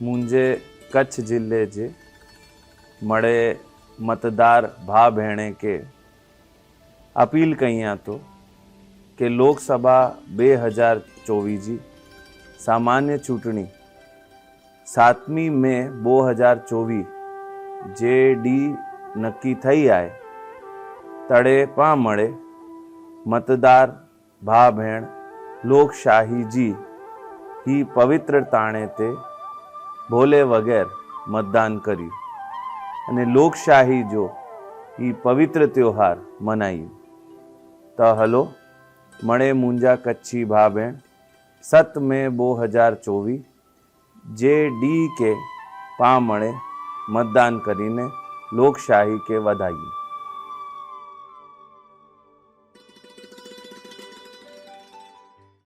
મુંજે કચ્છ જિલ્લે જે મળે મતદાર ભા ભેણે કે અપીલ કહીਆਂ તો કે લોકસભા બે હજાર ચોવીસજી સામાન્ય ચૂંટણી સાતમી મે બે હજાર ચોવીસ જે ડી નક્કી થઈ આય તળે પા મળે મતદાર ભા ભેણ લોકશાહીજી, હી પવિત્ર તાણે તે ભોલે વગેર મતદાન કર્યું. અને લોકશાહી જો એ પવિત્ર ત્યોહાર મનાયું. તો હલો મળે મુંજા કચ્છી ભા ભેણ સત મે બો હજાર ચોવીસ જે ડી કે પા મળે મતદાન કરીને લોકશાહી કે વધાયું.